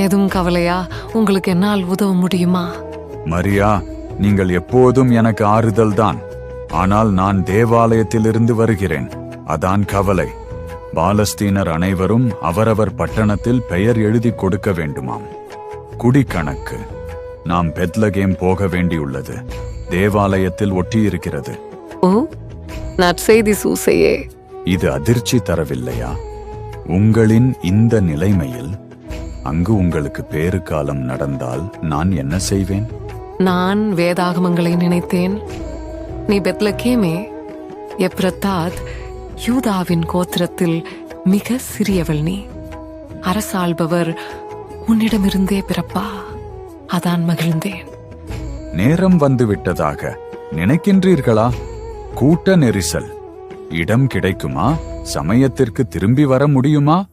எதுவும் கவலையா? உங்களுக்கு என்னால் உதவ முடியுமா? மரியா நீங்கள் எப்போதும் எனக்கு ஆறுதல் தான். ஆனால் நான் தேவாலயத்திலிருந்து வருகிறேன். அதான் கவலை. பாலஸ்தீனர் அனைவரும் அவரவர் பட்டணத்தில் பெயர் எழுதி கொடுக்க வேண்டுமாம். குடிக்கணக்கு. நாம் பெத்லகேம் போக வேண்டியுள்ளது. தேவாலயத்தில் ஒட்டியிருக்கிறது. ஓ நற்செய்தி சூசையே. இது அதிர்ச்சி தரவில்லையா? உங்களின் இந்த நிலைமையில் அங்கு உங்களுக்கு பேறு காலம் நடந்தால் நான் என்ன செய்வேன்? நான் வேதாகமங்களை நினைத்தேன். நீ பெத்லகேமே எப்ரத்தாத் யூதாவின் கோத்திரத்தில் மிக சிறியவள் நீ. அரசாள்பவர் உன்னிடமிருந்தே பிறப்பா? அதான் மகிழ்ந்தேன். நேரம் வந்து விட்டதாக நினைக்கின்றீர்களா? கூட்ட நெரிசல். இடம் கிடைக்குமா? சமயத்திற்கு திரும்பி வர முடியுமா?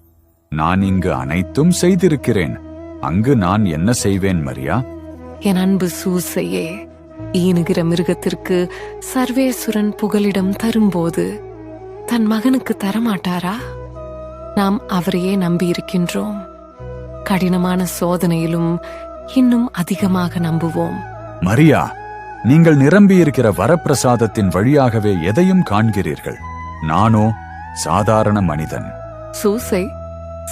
நான் இங்கு அனைத்தும் செய்திருக்கிறேன். அங்கு நான் என்ன செய்வேன் மரியா? என் அன்பு சூசையே ஈனுகிற மிருகத்திற்கு சர்வேசுரன் புகலிடம் தரும்போது தன் மகனுக்கு தரமாட்டாரா? நாம் அவரையே நம்பியிருக்கின்றோம். கடினமான சோதனையிலும் இன்னும் அதிகமாக நம்புவோம். மரியா நீங்கள் நிரம்பியிருக்கிற வரப்பிரசாதத்தின் வழியாகவே எதையும் காண்கிறீர்கள். நானோ சாதாரண மனிதன். சூசை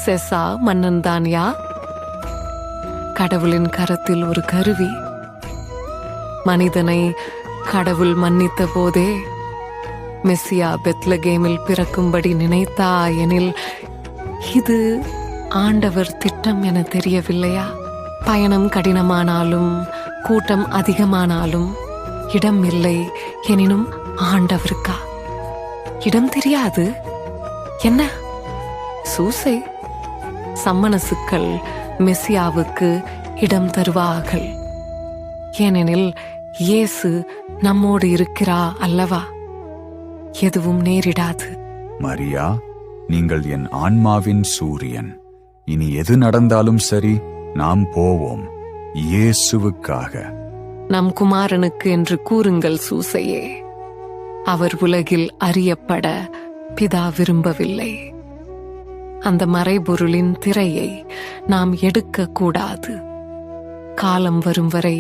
செசா மன்னன் தான்யா. கடவுளின் கரத்தில் ஒரு கருவி. மனிதனை கடவுள் மன்னித்த போதே மெஸ்ஸியா பெத்லகேமில் பிறக்கும்படி நினைத்தா எனில் இது ஆண்டவர் திட்டம் என தெரியவில்லையா? பயணம் கடினமானாலும் கூட்டம் அதிகமானாலும் இடம் இல்லை எனினும் ஆண்டவருக்கா? இடம் தெரியாது. என்ன? சூசை? சம்மனசுக்கள் மெஸ்ஸியாவுக்கு இடம் தருவார்கள். ஏனெனில் இயேசு நம்மோடு இருக்கிறா அல்லவா? எதுவும் நேரிடாது. மரியா நீங்கள் என் ஆன்மாவின் சூரியன். இனி எது நடந்தாலும் சரி நாம் போவோம். இயேசுவுக்காக. நம் குமாரனுக்கு என்று கூறுங்கள் சூசையே. அவர் உலகில் அறியப்பட பிதா விரும்பவில்லை. அந்த மறைபொருளின் திரையை நாம் எடுக்க கூடாது காலம் வரும் வரை